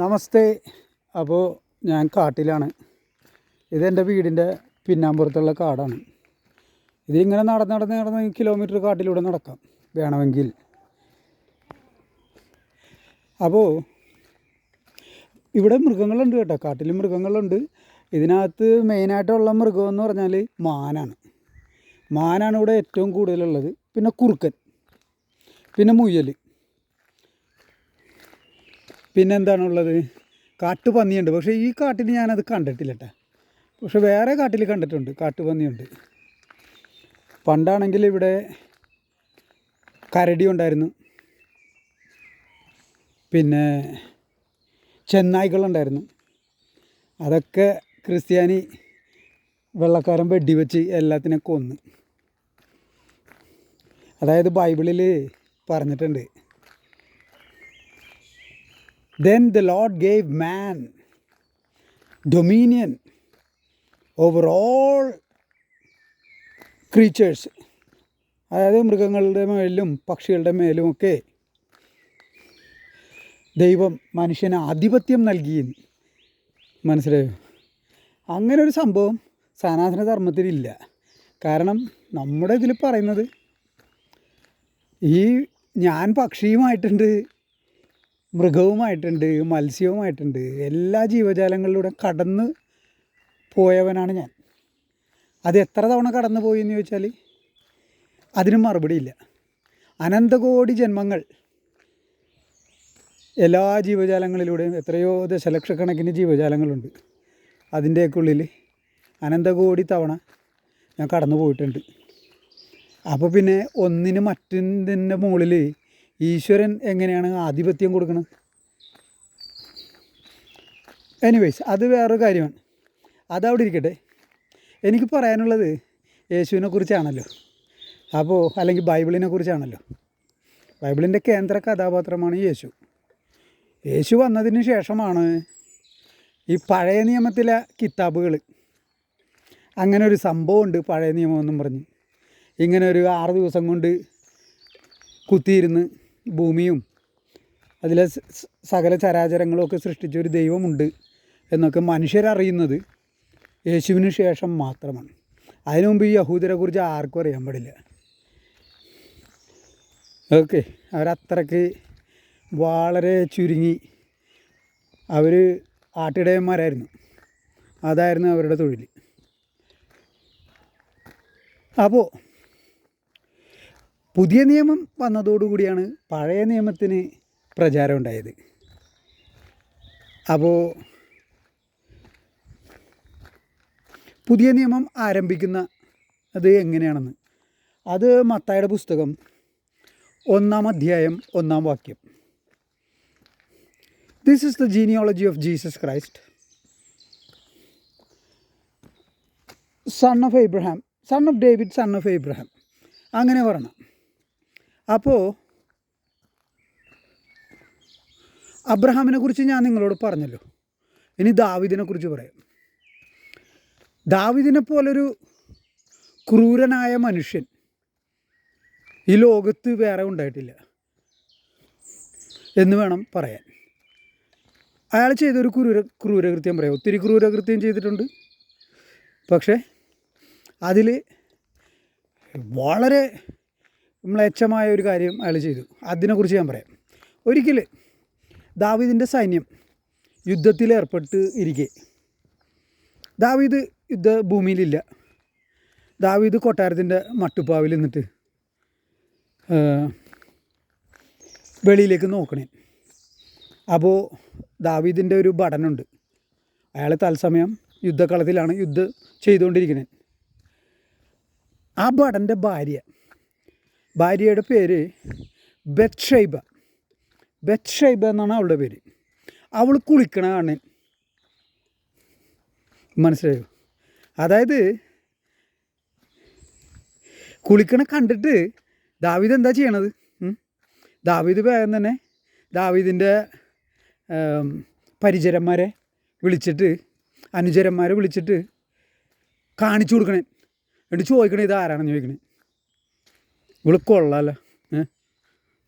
നമസ്തേ. അപ്പോൾ ഞാൻ കാട്ടിലാണ്. ഇതെന്റെ വീടിന്റെ പിന്നാമ്പുറത്തുള്ള കാടാണ്. ഇതിങ്ങനെ നടന്ന് നടന്ന് നടന്ന് കിലോമീറ്റർ കാട്ടിലൂടെ നടക്കാം. വേണമെങ്കിൽ. അപ്പോൾ ഇവിടെ മൃഗങ്ങളുണ്ട് കേട്ടോ. കാട്ടിൽ മൃഗങ്ങളുണ്ട്. ഇതിനകത്ത് മെയിനായിട്ടുള്ള മൃഗം എന്ന് പറഞ്ഞാൽ മാനാണ്. മാനാണ് ഇവിടെ ഏറ്റവും കൂടുതലുള്ളത്. പിന്നെ കുറുക്കൻ. പിന്നെ മുയൽ. പിന്നെ എന്താണുള്ളത് കാട്ടുപന്നിയുണ്ട് പക്ഷേ ഈ കാട്ടിൽ ഞാനത് കണ്ടിട്ടില്ല കേട്ടോ പക്ഷെ വേറെ കാട്ടിൽ കണ്ടിട്ടുണ്ട് കാട്ടുപന്നിയുണ്ട് പണ്ടാണെങ്കിൽ ഇവിടെ കരടി ഉണ്ടായിരുന്നു. പിന്നെ ചെന്നായ്ക്കളുണ്ടായിരുന്നു. അതൊക്കെ ക്രിസ്ത്യാനി വെള്ളക്കാരൻ വെടിവെച്ച് എല്ലാത്തിനെ കൊന്ന്. അതായത് ബൈബിളിൽ പറഞ്ഞിട്ടുണ്ട്. Then the Lord gave man dominion over all creatures. അതായത് മൃഗങ്ങളുടെ മേലും പക്ഷികളുടെ മേലുമൊക്കെ ദൈവം മനുഷ്യന് ആധിപത്യം നൽകി മനസ്സിലായോ അങ്ങനെ ഒരു സംഭവം സനാതന ധർമ്മത്തിലില്ല കാരണം നമ്മുടെ ഇതിൽ പറയുന്നത് ഈ ഞാൻ പക്ഷിയുമായിട്ടുണ്ട് മൃഗവുമായിട്ടുണ്ട് മത്സ്യവുമായിട്ടുണ്ട് എല്ലാ ജീവജാലങ്ങളിലൂടെ കടന്ന് പോയവനാണ് ഞാൻ. അത് എത്ര തവണ കടന്നു പോയി എന്ന് ചോദിച്ചാൽ അതിനും മറുപടിയില്ല അനന്തകോടി ജന്മങ്ങൾ എല്ലാ ജീവജാലങ്ങളിലൂടെയും എത്രയോ ദശലക്ഷക്കണക്കിന് ജീവജാലങ്ങളുണ്ട്. അതിന്റെയൊക്കെ അനന്തകോടി തവണ ഞാൻ കടന്നു പോയിട്ടുണ്ട്. അപ്പോൾ പിന്നെ ഒന്നിന് മറ്റൊന്നിന്റെ മുകളിൽ ഈശ്വരൻ എങ്ങനെയാണ് ആധിപത്യം കൊടുക്കുന്നത് എനിവേസ് അത് വേറൊരു കാര്യമാണ്. അതവിടെ ഇരിക്കട്ടെ. എനിക്ക് പറയാനുള്ളത് യേശുവിനെ കുറിച്ചാണല്ലോ. അപ്പോൾ അല്ലെങ്കിൽ ബൈബിളിനെ കുറിച്ചാണല്ലോ. ബൈബിളിന്റെ കേന്ദ്ര കഥാപാത്രമാണ് യേശു. യേശു വന്നതിന് ശേഷമാണ് ഈ പഴയ നിയമത്തിലെ കിതാബുകൾ. അങ്ങനെ ഒരു സംഭവമുണ്ട് പഴയ നിയമം എന്നും പറഞ്ഞ്. ഇങ്ങനെ ഒരു ആറ് ദിവസം കൊണ്ട് കുത്തിയിരുന്ന് ഭൂമിയും അതിലെ സകല ചരാചരങ്ങളും ഒക്കെ സൃഷ്ടിച്ച ഒരു ദൈവമുണ്ട് എന്നൊക്കെ മനുഷ്യരറിയുന്നത് യേശുവിന് ശേഷം മാത്രമാണ്. അതിനു മുമ്പ് ഈ യഹൂദരെ കുറിച്ച് ആർക്കും അറിയാൻ പാടില്ല. ഓക്കെ അവരത്രയ്ക്ക് വളരെ ചുരുങ്ങി അവർ ആട്ടിടയന്മാരായിരുന്നു. അതായിരുന്നു അവരുടെ തൊഴിൽ അപ്പോൾ പുതിയ നിയമം വന്നതോടുകൂടിയാണ് പഴയ നിയമത്തിന് പ്രചാരം ഉണ്ടായത്. അപ്പോൾ പുതിയ നിയമം ആരംഭിക്കുന്ന അത് എങ്ങനെയാണെന്ന്? അത് മത്തായുടെ പുസ്തകം ഒന്നാം അധ്യായം ഒന്നാം വാക്യം. This is the genealogy of Jesus Christ son of Abraham son of David son of Abraham അങ്ങനെ പറയണം. അപ്പോൾ അബ്രഹാമിനെ കുറിച്ച് ഞാൻ നിങ്ങളോട് പറഞ്ഞല്ലോ. ഇനി ദാവിദിനെ കുറിച്ച് പറയാം. ദാവിദിനെ പോലൊരു ക്രൂരനായ മനുഷ്യൻ ഈ ലോകത്ത് വേറെ ഉണ്ടായിട്ടില്ല എന്ന് വേണം പറയാൻ. അയാൾ ചെയ്തൊരു ക്രൂര ക്രൂരകൃത്യം പറയാം. ഒത്തിരി ക്രൂരകൃത്യം ചെയ്തിട്ടുണ്ട്. പക്ഷേ അതിൽ വളരെ മ്ലേച്ഛമായ ഒരു കാര്യം അയാൾ ചെയ്തു. അതിനെക്കുറിച്ച് ഞാൻ പറയാം. ഒരിക്കൽ ദാവീദിന്റെ സൈന്യം യുദ്ധത്തിൽ ഏർപ്പെട്ട് ഇരിക്കെ. ദാവീദ് യുദ്ധ ഭൂമിയിലില്ല. ദാവീദ് കൊട്ടാരത്തിന്റെ മട്ടുപ്പാവിൽ നിന്നിട്ട് വെളിയിലേക്ക് നോക്കണേ. അപ്പോൾ ദാവീദിന്റെ ഒരു ഭടനുണ്ട്. അയാൾ തത്സമയം യുദ്ധക്കളത്തിലാണ് യുദ്ധം ചെയ്തുകൊണ്ടിരിക്കുന്നത് ആ ഭടന്റെ ഭാര്യ ഭാര്യയുടെ പേര് ബത്ഷൈബ. ബത്ഷൈബ എന്നാണ് അവളുടെ പേര്. അവൾ കുളിക്കണ മനസ്സിലായോ? അതായത് കുളിക്കണ കണ്ടിട്ട് ദാവീദ് എന്താ ചെയ്യണത്? ദാവിദ് വേഗം തന്നെ ദാവീദിന്റെ പരിചരന്മാരെ വിളിച്ചിട്ട് അനുചരന്മാരെ വിളിച്ചിട്ട് കാണിച്ചു കൊടുക്കണേ. എന്നിട്ട് ചോദിക്കണേ ഇത് ആരാണെന്ന് ചോദിക്കണേ. ഇവൾ കൊള്ളാമല്ലോ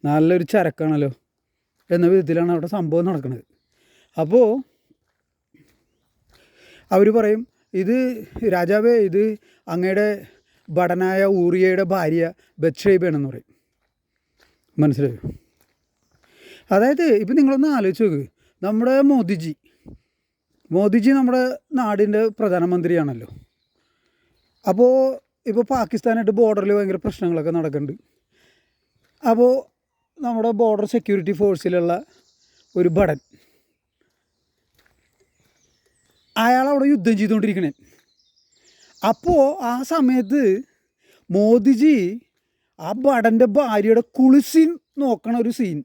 നല്ലൊരു ചരക്കാണല്ലോ. എന്ന വിധത്തിലാണ് അവിടെ സംഭവം നടക്കുന്നത് അപ്പോൾ അവർ പറയും ഇത് രാജാവേ ഇത് അങ്ങയുടെ ഭടനായ ഊറിയയുടെ ഭാര്യ ബത്ഷേബയാണെന്ന് പറയും. മനസ്സിലായോ? അതായത് ഇപ്പം നിങ്ങളൊന്ന് ആലോചിച്ച് നോക്ക്. നമ്മുടെ മോദിജി മോദിജി നമ്മുടെ നാടിന്റെ പ്രധാനമന്ത്രിയാണല്ലോ. അപ്പോൾ ഇപ്പോൾ പാകിസ്ഥാനായിട്ട് ബോർഡറിൽ ഭയങ്കര പ്രശ്നങ്ങളൊക്കെ നടക്കുന്നുണ്ട് അപ്പോൾ നമ്മുടെ ബോർഡർ സെക്യൂരിറ്റി ഫോഴ്സിലുള്ള ഒരു ഭടൻ അയാൾ അവിടെ യുദ്ധം ചെയ്തുകൊണ്ടിരിക്കണേ അപ്പോൾ ആ സമയത്ത് മോദിജി ആ ഭടന്റെ ഭാര്യയുടെ കുളിസിൻ നോക്കണ ഒരു സീൻ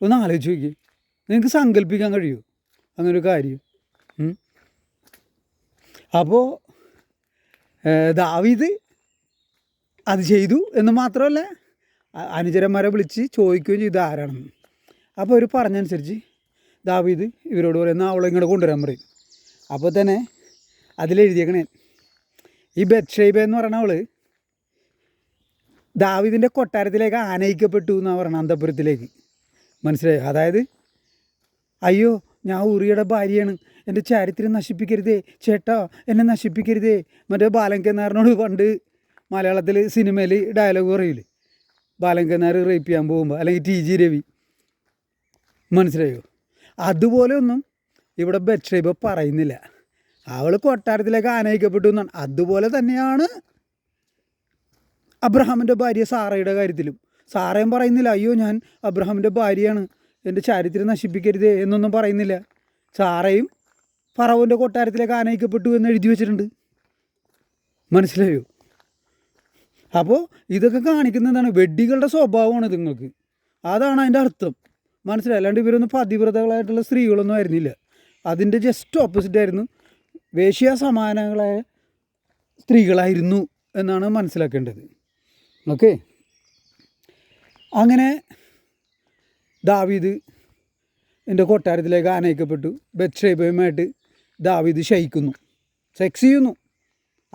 ഒന്ന് ആലോചിച്ച് നോക്കി നിങ്ങൾക്ക് സങ്കല്പിക്കാൻ കഴിയുമോ അങ്ങനൊരു കാര്യം. അപ്പോൾ ദാവീദ് അത് ചെയ്തു എന്ന് മാത്രമല്ല അനുചരന്മാരെ വിളിച്ച് ചോദിക്കുകയും ചെയ്തു ആരാണെന്ന്. അപ്പോൾ അവർ പറഞ്ഞനുസരിച്ച് ദാവീദ് ഇവരോട് പറയുന്ന അവളെ ഇങ്ങോട്ട് കൊണ്ടുവരാൻ പറയും. അപ്പോൾ തന്നെ അതിലെഴുതിയേക്കണേ ഈ ബത്ഷൈബ എന്ന് പറയണ അവൾ ദാവീദിന്റെ കൊട്ടാരത്തിലേക്ക് ആനയിക്കപ്പെട്ടു എന്നാണ് പറയണത് അന്തപുരത്തിലേക്ക്. മനസ്സിലായോ? അതായത് അയ്യോ ഞാൻ ഉറിയുടെ ഭാര്യയാണ്. എന്റെ ചാരിത്രം നശിപ്പിക്കരുതേ. ചേട്ടാ എന്നെ നശിപ്പിക്കരുതേ. മറ്റേ ബാലങ്കനാറിനോട് പണ്ട് മലയാളത്തിൽ സിനിമയിൽ ഡയലോഗ് പറയില്ലേ? ബാലങ്കനാർ റേപ്പ് ചെയ്യാൻ പോകുമ്പോൾ അല്ലെങ്കിൽ ടി ജി രവി. മനസ്സിലായോ? അതുപോലെ ഒന്നും ഇവിടെ ബെറ്റ്ഷൈബ പറയുന്നില്ല. അവൾ കൊട്ടാരത്തിലേക്ക് ആനയിക്കപ്പെട്ടു എന്നാണ്. അതുപോലെ തന്നെയാണ് അബ്രഹാമിന്റെ ഭാര്യ സാറയുടെ കാര്യത്തിലും. സാറയും പറയുന്നില്ല അയ്യോ ഞാൻ അബ്രഹാമിന്റെ ഭാര്യയാണ്. എന്റെ ചാരിത്രം നശിപ്പിക്കരുത് എന്നൊന്നും പറയുന്നില്ല. സാറയും ഫറവന്റെ കൊട്ടാരത്തിലേക്ക് ആനയിക്കപ്പെട്ടു എന്ന് എഴുതി വെച്ചിട്ടുണ്ട്. മനസ്സിലായോ? അപ്പോൾ ഇതൊക്കെ കാണിക്കുന്നതാണ് വെഡ്ഡികളുടെ സ്വഭാവമാണ് നിങ്ങൾക്ക് അതാണ് അതിന്റെ അർത്ഥം. മനസ്സിലായി? അല്ലാണ്ട് ഇവരൊന്നും പതിവ്രതകളായിട്ടുള്ള സ്ത്രീകളൊന്നും ആയിരുന്നില്ല. അതിന്റെ ജസ്റ്റ് ഓപ്പോസിറ്റ് ആയിരുന്നു. വേശ്യ സമാനങ്ങളായ സ്ത്രീകളായിരുന്നു എന്നാണ് മനസ്സിലാക്കേണ്ടത്. ഓക്കെ അങ്ങനെ ദാവീദ് എന്റെ കൊട്ടാരത്തിലേക്ക് ആനയിക്കപ്പെട്ടു. ബത്ഷേബയുമായിട്ട് ദാവീദ് ശയിക്കുന്നു. സെക്സ് ചെയ്യുന്നു.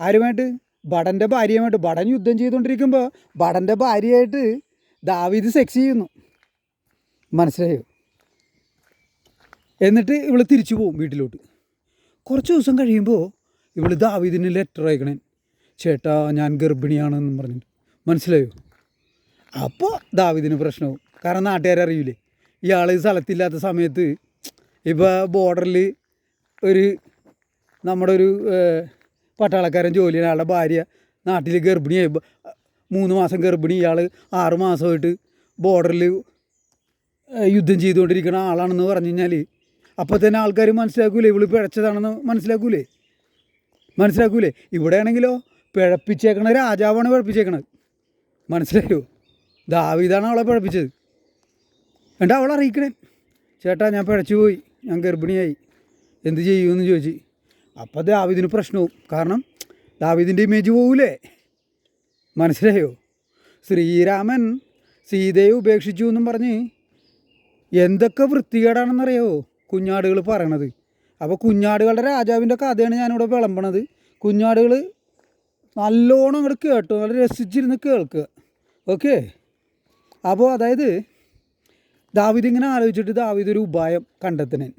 ആരുമായിട്ട്? ഭടന്റെ ഭാര്യയുമായിട്ട്. ഭടൻ യുദ്ധം ചെയ്തുകൊണ്ടിരിക്കുമ്പോൾ ഭടന്റെ ഭാര്യയായിട്ട് ദാവീദ് സെക്സ് ചെയ്യുന്നു. മനസ്സിലായോ? എന്നിട്ട് ഇവൾ തിരിച്ചു പോകും വീട്ടിലോട്ട്. കുറച്ച് ദിവസം കഴിയുമ്പോൾ ഇവൾ ദാവീദിന് ലെറ്റർ അയക്കണേ. ചേട്ടാ ഞാൻ ഗർഭിണിയാണെന്ന് പറഞ്ഞിട്ട്. മനസ്സിലായോ? അപ്പോൾ ദാവീദിന് പ്രശ്നവും. കാരണം നാട്ടുകാരറിയില്ലേ ഇയാൾ സ്ഥലത്തില്ലാത്ത സമയത്ത് ഇപ്പോൾ ബോർഡറിൽ ഒരു നമ്മുടെ ഒരു പട്ടാളക്കാരൻ ജോലി ആളുടെ ഭാര്യ നാട്ടിൽ ഗർഭിണിയായി മൂന്ന് മാസം ഗർഭിണി ഇയാൾ ആറ് മാസമായിട്ട് ബോർഡറിൽ യുദ്ധം ചെയ്തുകൊണ്ടിരിക്കുന്ന ആളാണെന്ന് പറഞ്ഞു കഴിഞ്ഞാൽ അപ്പോൾ തന്നെ ആൾക്കാർ മനസ്സിലാക്കൂലേ ഇവൾ പിഴച്ചതാണെന്ന് മനസ്സിലാക്കൂലേ? മനസ്സിലാക്കൂലേ? ഇവിടെ ആണെങ്കിലോ പിഴപ്പിച്ചേക്കണ രാജാവാണ് പിഴപ്പിച്ചേക്കണത്. മനസ്സിലായോ? ദാവീദാണ് അവളെ പിഴപ്പിച്ചത്. എന്നിട്ട് അവളെ അറിയിക്കണേ? ചേട്ടാ ഞാൻ പിഴച്ചു പോയി. ഞാൻ ഗർഭിണിയായി. എന്ത് ചെയ്യുമെന്ന് ചോദിച്ച്. അപ്പോൾ ദാവീദിന് പ്രശ്നവും. കാരണം ദാവീദിന്റെ ഇമേജ് പോകൂലേ മനസ്സിലായോ? ശ്രീരാമൻ സീതയെ ഉപേക്ഷിച്ചു എന്നും പറഞ്ഞ് എന്തൊക്കെ വൃത്തികേടാണെന്നറിയാവോ കുഞ്ഞാടുകൾ പറയണത്. അപ്പോൾ കുഞ്ഞാടുകളുടെ രാജാവിന്റെ കഥയാണ് ഞാനിവിടെ വിളമ്പണത്. കുഞ്ഞാടുകൾ നല്ലോണം അങ്ങോട്ട് കേട്ടു. നല്ല രസിച്ചിരുന്ന് കേൾക്കുക. ഓക്കെ? അപ്പോൾ അതായത് ദാവിദ് ഇങ്ങനെ ആലോചിച്ചിട്ട് ദാവിദ് ഒരു ഉപായം കണ്ടെത്തണേ.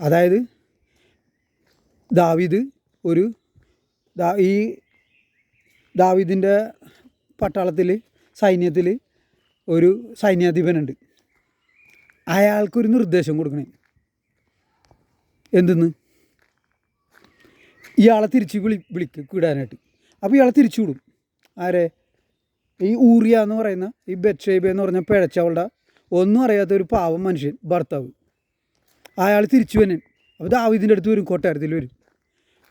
അതായത് ദാവിദ് ഒരു ഈ ദാവിദിന്റെ പട്ടാളത്തിൽ സൈന്യത്തിൽ ഒരു സൈന്യാധിപനുണ്ട്. അയാൾക്കൊരു നിർദ്ദേശം കൊടുക്കണേ. എന്തെന്ന്? ഇയാളെ തിരിച്ച് വിളി വിളിക്ക് വിടാനായിട്ട്. അപ്പോൾ ഇയാളെ തിരിച്ചു വിടും. ആരെ? ഈ ഊറിയ എന്ന് പറയുന്ന ഈ ബെറ്റ്ഷേബ എന്ന് പറഞ്ഞ പിഴച്ചവളുടെ ഒന്നും അറിയാത്ത ഒരു പാവം മനുഷ്യൻ ഭർത്താവ്. അയാൾ തിരിച്ചു വന്നെ അപ്പോൾ ദാവീദിന്റെ അടുത്ത് വരും കൊട്ടാരത്തിൽ വരും.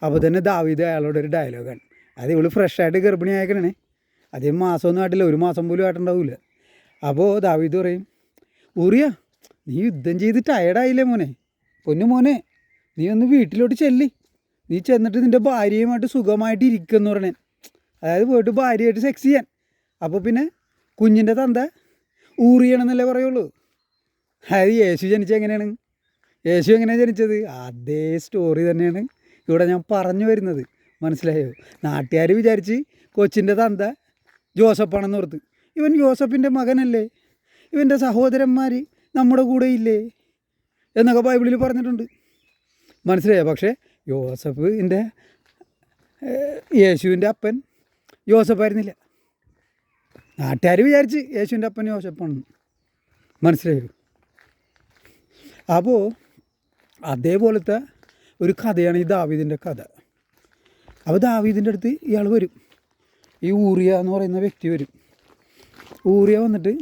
അപ്പോൾ തന്നെ ദാവീദ് അയാളോട് ഒരു ഡയലോഗാണ് അത് ഇവൾ ഫ്രഷായിട്ട് ഗർഭിണി ആയിക്കണേ. മാസം മാസമൊന്നും ആയിട്ടില്ല ഒരു മാസം പോലും ആയിട്ടുണ്ടാവില്ല അപ്പോൾ ദാവീദ് പറയും ഊറിയ നീ യുദ്ധം ചെയ്ത് ടയർഡായില്ലേ മോനെ? പൊന്നു മോനെ നീ ഒന്ന് വീട്ടിലോട്ട് ചെല്ലി. നീ ചെന്നിട്ട് നിന്റെ ഭാര്യയുമായിട്ട് സുഖമായിട്ട് ഇരിക്കുമെന്ന് പറഞ്ഞേ. അതായത് പോയിട്ട് ഭാര്യയായിട്ട് സെക്സ് ചെയ്യാൻ. അപ്പോൾ പിന്നെ കുഞ്ഞിന്റെ തന്ത ഊറിയണമെന്നല്ലേ പറയുള്ളൂ. അത് യേശു ജനിച്ച എങ്ങനെയാണ്? യേശു എങ്ങനെയാണ് ജനിച്ചത്? അതേ സ്റ്റോറി തന്നെയാണ് ഇവിടെ ഞാൻ പറഞ്ഞു വരുന്നത്. മനസ്സിലായോ? നാട്ടുകാർ വിചാരിച്ച് കൊച്ചിന്റെ തന്ത ജോസഫാണെന്ന് ഓർത്ത്. ഇവൻ ജോസഫിന്റെ മകനല്ലേ? ഇവന്റെ സഹോദരന്മാർ നമ്മുടെ കൂടെ ഇല്ലേ? എന്നൊക്കെ ബൈബിളിൽ പറഞ്ഞിട്ടുണ്ട്. മനസ്സിലായോ? പക്ഷേ യോസഫിന്റെ യേശുവിന്റെ അപ്പൻ യോസഫായിരുന്നില്ല നാട്ടുകാർ വിചാരിച്ച് യേശുവിന്റെ അപ്പൻ മനസ്സിലായി? വരും അപ്പോൾ അതേപോലത്തെ ഒരു കഥയാണ് ഈ ദാവീദിന്റെ കഥ. അപ്പോൾ ദാവീദിന്റെ അടുത്ത് ഇയാൾ വരും. ഈ ഊറിയ എന്ന് പറയുന്ന വ്യക്തി വരും. ഊറിയ വന്നിട്ട്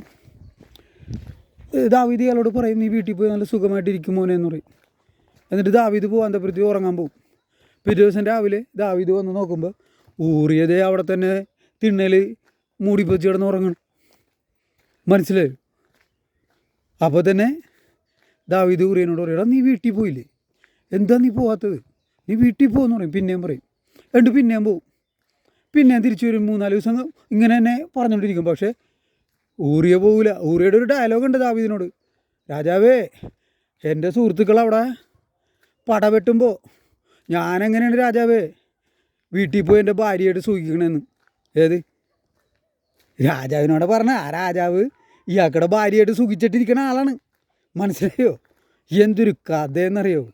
ദാവീദ് ഇയാളോട് പറയും നീ വീട്ടിൽ പോയി നല്ല സുഖമായിട്ടിരിക്കും മോനെ എന്ന് പറയും. എന്നിട്ട് ദാവീദ് പോകാൻ തപ്പുറത്തി ഉറങ്ങാൻ പോകും പിറ്റേ ദിവസം രാവിലെ ദാവീദ് വന്ന് നോക്കുമ്പോൾ ഊറിയതേ അവിടെ തന്നെ മൂടിപ്പൊച്ച് കിടന്ന് ഉറങ്ങണം. മനസ്സിലായോ? അപ്പോൾ തന്നെ ദാവീദ് കുറിയനോട് പറയും നീ വീട്ടിൽ പോയില്ലേ? എന്താ നീ പോകാത്തത് നീ വീട്ടിൽ പോകുമെന്ന് പറയും. പിന്നെയും പറയും എന്നിട്ട് പിന്നെയും പോവും. പിന്നെയും തിരിച്ചു വരും മൂന്നാൽ ദിവസം ഇങ്ങനെ തന്നെ പറഞ്ഞുകൊണ്ടിരിക്കും. പക്ഷേ ഊറിയ പോകില്ല ഊറിയുടെ ഒരു ഡയലോഗ് ഉണ്ട് ദാവീദിനോട്. രാജാവേ എന്റെ സുഹൃത്തുക്കൾ അവിടെ പട വെട്ടുമ്പോൾ ഞാനെങ്ങനെയാണ് രാജാവേ? വീട്ടിൽ പോയി എന്റെ ഭാര്യയായിട്ട് സൂക്ഷിക്കണമെന്ന് ഏത്? രാജാവിനോട് പറഞ്ഞ ആ രാജാവ് ഇയാൾക്കടെ ഭാര്യയായിട്ട് സുഖിച്ചിട്ടിരിക്കുന്ന ആളാണ്. മനസ്സിലായോ? എന്തൊരു കഥയെന്നറിയോ?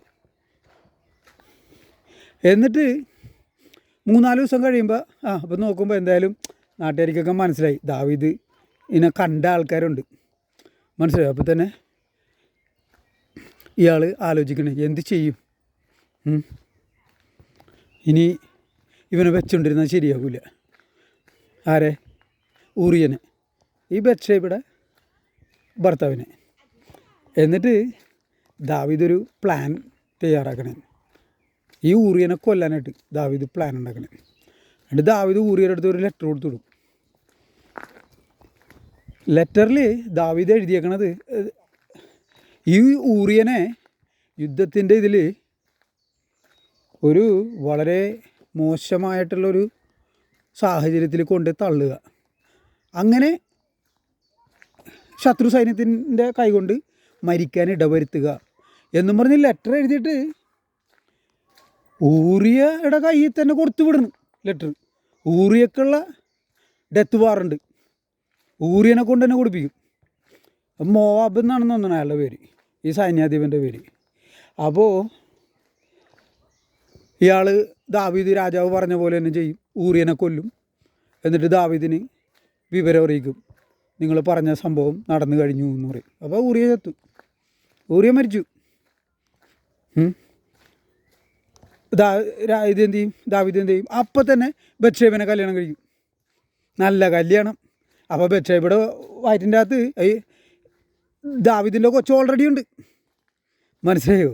എന്നിട്ട് മൂന്നാൽ ദിവസം കഴിയുമ്പോൾ ആ അപ്പം നോക്കുമ്പോൾ എന്തായാലും നാട്ടുകാർക്കൊക്കെ മനസ്സിലായി. ദാവീദ് ഇതിനെ കണ്ട ആൾക്കാരുണ്ട്. മനസ്സിലായോ? അപ്പോൾ തന്നെ ഇയാൾ ആലോചിക്കണേ എന്ത് ചെയ്യും? ഇനി ഇവനെ വെച്ചുകൊണ്ടിരുന്നാൽ ശരിയാവില്ല ആരെ? ഊറിയനെ ഈ ബെറ്റ്ഷേബിയുടെ ഭർത്താവിനെ. എന്നിട്ട് ദാവീദൊരു പ്ലാൻ തയ്യാറാക്കണേ. ഈ ഊറിയനെ കൊല്ലാനായിട്ട് ദാവീദ് പ്ലാൻ ഉണ്ടാക്കണേ. എന്നിട്ട് ദാവീദ് ഊറിയുടെ അടുത്ത് ഒരു ലെറ്റർ കൊടുത്തുവിടും ലെറ്ററിൽ ദാവീദ് എഴുതിയേക്കണത് ഈ ഊറിയനെ യുദ്ധത്തിന്റെ ഇതിൽ ഒരു വളരെ മോശമായിട്ടുള്ളൊരു സാഹചര്യത്തിൽ കൊണ്ട് തള്ളുക. അങ്ങനെ ശത്രു സൈന്യത്തിന്റെ കൈകൊണ്ട് മരിക്കാൻ ഇടവരുത്തുക എന്നും പറഞ്ഞ് ലെറ്റർ എഴുതിയിട്ട് ഊറിയയുടെ കയ്യിൽ തന്നെ കൊടുത്തു വിടുന്നു ലെറ്റർ ഊറിയക്കുള്ള ഡെത്ത് വാറുണ്ട് ഊറിയനെ കൊണ്ട് തന്നെ കൊടുപ്പിക്കും. മോവാബ് എന്നാണ് തോന്നണം അയാളുടെ പേര്. ഈ സൈന്യാധിപന്റെ പേര്. അപ്പോൾ ഇയാൾ ദാവീദ് രാജാവ് പറഞ്ഞ പോലെ തന്നെ ചെയ്യും. ഊറിയനെ കൊല്ലും. എന്നിട്ട് ദാവീദിന് വിവരം അറിയിക്കും. നിങ്ങൾ പറഞ്ഞ സംഭവം നടന്നു കഴിഞ്ഞു എന്ന് പറയും. അപ്പോൾ ഊറിയ ചത്തു. ഊറിയ മരിച്ചു. ദാ ഇത് എന്ത് ചെയ്യും? ദാവിദ് എന്ത് ചെയ്യും? അപ്പം തന്നെ ബത്ഷേബിനെ കല്യാണം കഴിക്കും. നല്ല കല്യാണം. അപ്പോൾ ബത്ഷേബയുടെ വയറ്റിന്റെ അകത്ത് ഈ ദാവിദിന്റെ കൊച്ചു ഓൾറെഡി ഉണ്ട്. മനസ്സിലായോ?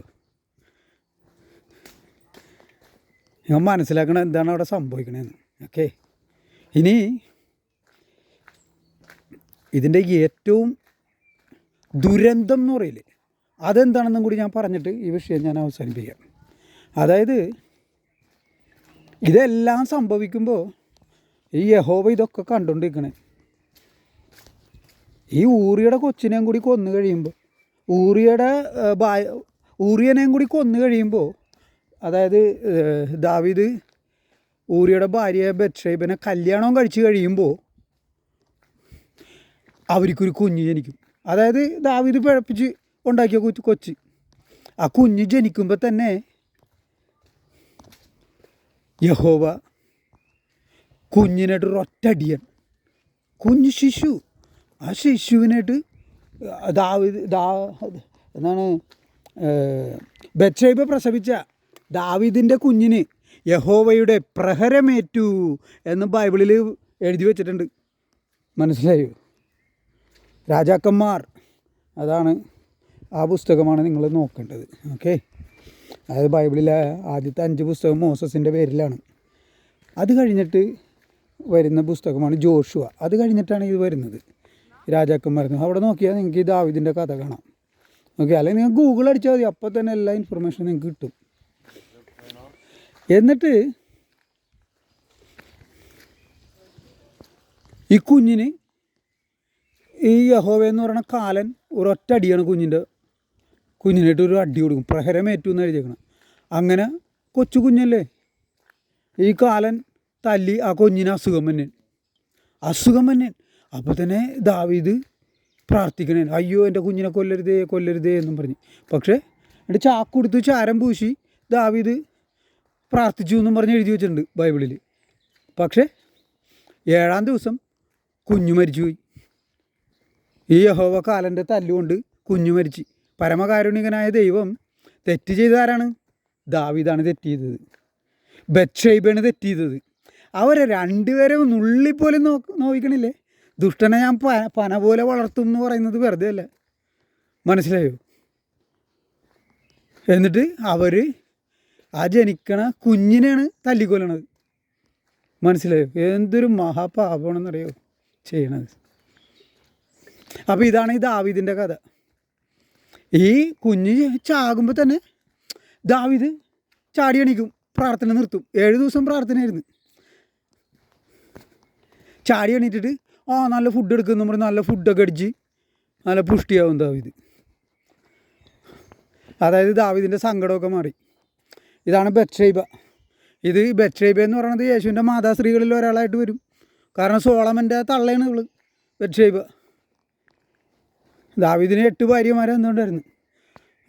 ഞാൻ മനസ്സിലാക്കണം എന്താണ് അവിടെ സംഭവിക്കണേന്ന്. ഓക്കെ ഇനി ഇതിന്റെ ഏറ്റവും ദുരന്തം എന്ന് പറയില്ലേ? അതെന്താണെന്നും കൂടി ഞാൻ പറഞ്ഞിട്ട് ഈ വിഷയം ഞാൻ അവസാനിപ്പിക്കാം. അതായത് ഇതെല്ലാം സംഭവിക്കുമ്പോൾ ഈ യഹോബ ഇതൊക്കെ കണ്ടുകൊണ്ടിരിക്കണേ. ഈ ഊറിയുടെ കൊച്ചിനെയും കൂടി കൊന്നു കഴിയുമ്പോൾ ഊറിയുടെ ഭായ ഊറിയനെയും കൂടി കൊന്നു കഴിയുമ്പോൾ അതായത് ദാവീദ് ഊറിയുടെ ഭാര്യ ബെറ്റ്ഷൈബിനെ കല്യാണം കഴിച്ച് കഴിയുമ്പോൾ അവർക്കൊരു കുഞ്ഞ് ജനിക്കും. അതായത് ദാവീദ് പിഴപ്പിച്ച് ഉണ്ടാക്കിയ കൊച്ചു കൊച്ച്. ആ കുഞ്ഞ് ജനിക്കുമ്പോൾ തന്നെ യഹോവ കുഞ്ഞിനായിട്ട് ഒരൊറ്റടിയൻ കുഞ്ഞു ശിശു. ആ ശിശുവിനായിട്ട് ദാവിത് ദാ എന്താണ് ബത്ഷേബ പ്രസവിച്ച ദാവിദിന്റെ കുഞ്ഞിന് യഹോവയുടെ പ്രഹരമേറ്റു എന്ന് ബൈബിളിൽ എഴുതി വെച്ചിട്ടുണ്ട്. മനസ്സിലായോ? രാജാക്കന്മാർ. അതാണ് ആ പുസ്തകമാണ് നിങ്ങൾ നോക്കേണ്ടത്. ഓക്കെ? അതായത് ബൈബിളിലെ ആദ്യത്തെ അഞ്ച് പുസ്തകം മോസസിന്റെ പേരിലാണ്. അത് കഴിഞ്ഞിട്ട് വരുന്ന പുസ്തകമാണ് ജോഷുവ. അത് കഴിഞ്ഞിട്ടാണ് ഇത് വരുന്നത്. രാജാക്കന്മാർ അവിടെ നോക്കിയാൽ നിങ്ങൾക്ക് ഈ ദാവിദിന്റെ കഥ കാണാം. ഓക്കെ? അല്ലെങ്കിൽ നിങ്ങൾ ഗൂഗിൾ അടിച്ചാൽ മതി. അപ്പോൾ തന്നെ എല്ലാ ഇൻഫർമേഷനും നിങ്ങൾക്ക് കിട്ടും. എന്നിട്ട് ഈ കുഞ്ഞിന് ഈ യഹോവ എന്ന് പറയുന്ന കാലൻ ഒരൊറ്റ അടിയാണ് കുഞ്ഞിന്റെ. കുഞ്ഞിനായിട്ട് ഒരു അടി കൊടുക്കും. പ്രഹരമേറ്റു എന്ന് എഴുതിയേക്കണം അങ്ങനെ കൊച്ചു കുഞ്ഞല്ലേ? ഈ കാലൻ തല്ലി ആ കുഞ്ഞിന് അസുഖം മന്നൻ അസുഖം മന്നൻ അപ്പോൾ തന്നെ ദാവീദ് പ്രാർത്ഥിക്കണേ. അയ്യോ എന്റെ കുഞ്ഞിനെ കൊല്ലരുതേ കൊല്ലരുതേ എന്നും പറഞ്ഞു. പക്ഷേ എന്നിട്ട് ചാക്കുടുത്ത് ചാരം പൂശി ദാവീദ് പ്രാർത്ഥിച്ചു എന്നും പറഞ്ഞ് എഴുതി വെച്ചിട്ടുണ്ട് ബൈബിളിൽ. പക്ഷേ ഏഴാം ദിവസം കുഞ്ഞു മരിച്ചുപോയി. ഈ യഹോവ കാലന്റെ തല്ലുകൊണ്ട് കുഞ്ഞു മരിച്ചു. പരമകാരുണികനായ ദൈവം തെറ്റ് ചെയ്താരാണ് ദാവീദാണ് തെറ്റ് ചെയ്തത്. ബത്ഷൈബാണ് തെറ്റ് ചെയ്തത്. അവരെ രണ്ടുപേരും നുള്ളിപ്പോലും നോ നോക്കിക്കണില്ലേ ദുഷ്ടനെ ഞാൻ പന പന പോലെ വളർത്തും എന്ന് പറയുന്നത് വെറുതെ അല്ല. മനസ്സിലായോ? എന്നിട്ട് അവർ ആ ജനിക്കണ കുഞ്ഞിനെയാണ് തല്ലിക്കൊല്ലണത്. മനസ്സിലായോ? എന്തൊരു മഹാപാപമാണെന്നറിയോ ചെയ്യണത്. അപ്പോൾ ഇതാണ് ഈ ദാവീദിന്റെ കഥ. ഈ കുഞ്ഞ് ചാകുമ്പോൾ തന്നെ ദാവീദ് ചാടി എണീക്കും പ്രാർത്ഥന നിർത്തും. ഏഴ് ദിവസം പ്രാർത്ഥനയായിരുന്നു. ചാടി എണീറ്റിട്ട് ആ നല്ല ഫുഡ് എടുക്കുന്ന പറഞ്ഞ് നല്ല ഫുഡൊക്കെ അടിച്ച് നല്ല പുഷ്ടിയാവും ദാവീദ്. അതായത് ദാവീദിന്റെ സങ്കടമൊക്കെ മാറി. ഇതാണ് ബത്ഷൈബ ഇത് ബത്ഷൈബ എന്ന് പറയുന്നത് യേശുവിന്റെ മാതാശ്രീകളിൽ ഒരാളായിട്ട് വരും. കാരണം സോളമന്റെ തള്ളയാണ് ഇവൾ ബത്ഷൈബ ദാവീദിന് എട്ട് ഭാര്യമാരെ എന്തുകൊണ്ടായിരുന്നു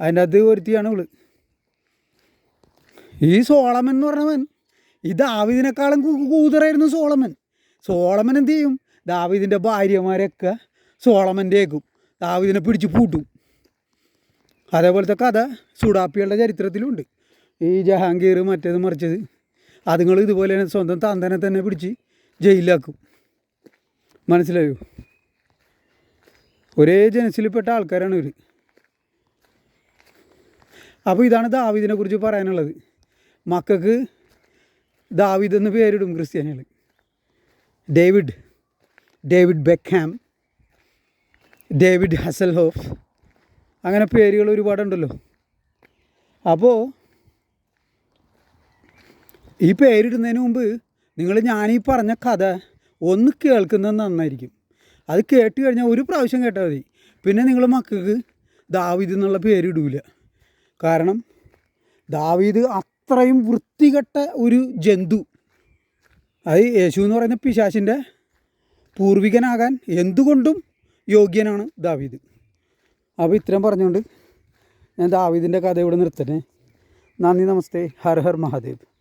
അതിന്റെ അത് ഒരുത്തിയാണ് ഇവൾ. ഈ സോളമൻ എന്ന് പറഞ്ഞവൻ ഈ ദാവിദിനേക്കാളും കൂതറായിരുന്നു സോളമൻ. സോളമൻ എന്ത് ചെയ്യും? ദാവിദിന്റെ ഭാര്യമാരെയൊക്കെ സോളമന്റെ ഏക്കും ദാവീദിനെ പിടിച്ച് പൂട്ടും. അതേപോലത്തെ കഥ സുഡാപ്പികളുടെ ചരിത്രത്തിലുണ്ട്. ഈ ജഹാംഗീർ മറ്റേത് മറിച്ചത് അതുങ്ങൾ ഇതുപോലെ തന്നെ സ്വന്തം തന്തനെ തന്നെ പിടിച്ച് ജയിലിലാക്കും. മനസ്സിലായോ? ഒരേ ജനസിൽപ്പെട്ട ആൾക്കാരാണ് ഇവർ അപ്പോൾ ഇതാണ് ദാവീദിനെ കുറിച്ച് പറയാനുള്ളത്. മക്കൾക്ക് ദാവീദ് എന്ന് പേരിടും ക്രിസ്ത്യാനികൾ David David Beckham David Hasselhoff അങ്ങനെ പേരുകൾ ഒരുപാടുണ്ടല്ലോ. അപ്പോൾ ഈ പേരിടുന്നതിന് മുമ്പ് നിങ്ങൾ ഞാനീ പറഞ്ഞ കഥ ഒന്ന് കേൾക്കുന്നത് നന്നായിരിക്കും. അത് കേട്ട് കഴിഞ്ഞാൽ ഒരു പ്രാവശ്യം കേട്ടാൽ മതി. പിന്നെ നിങ്ങൾ മക്കൾക്ക് ദാവീദ് എന്നുള്ള പേരിടൂല കാരണം ദാവീദ് അത്രയും വൃത്തികെട്ട ഒരു ജന്തു. അത് യേശു എന്ന് പറയുന്ന പിശാശിന്റെ പൂർവികനാകാൻ എന്തുകൊണ്ടും യോഗ്യനാണ് ദാവീദ്. അപ്പോൾ ഇത്രയും പറഞ്ഞുകൊണ്ട് ഞാൻ ദാവീദിന്റെ കഥ ഇവിടെ നിർത്തട്ടെ. നന്ദി നമസ്തേ. ഹർ ഹർ മഹാദേവ്.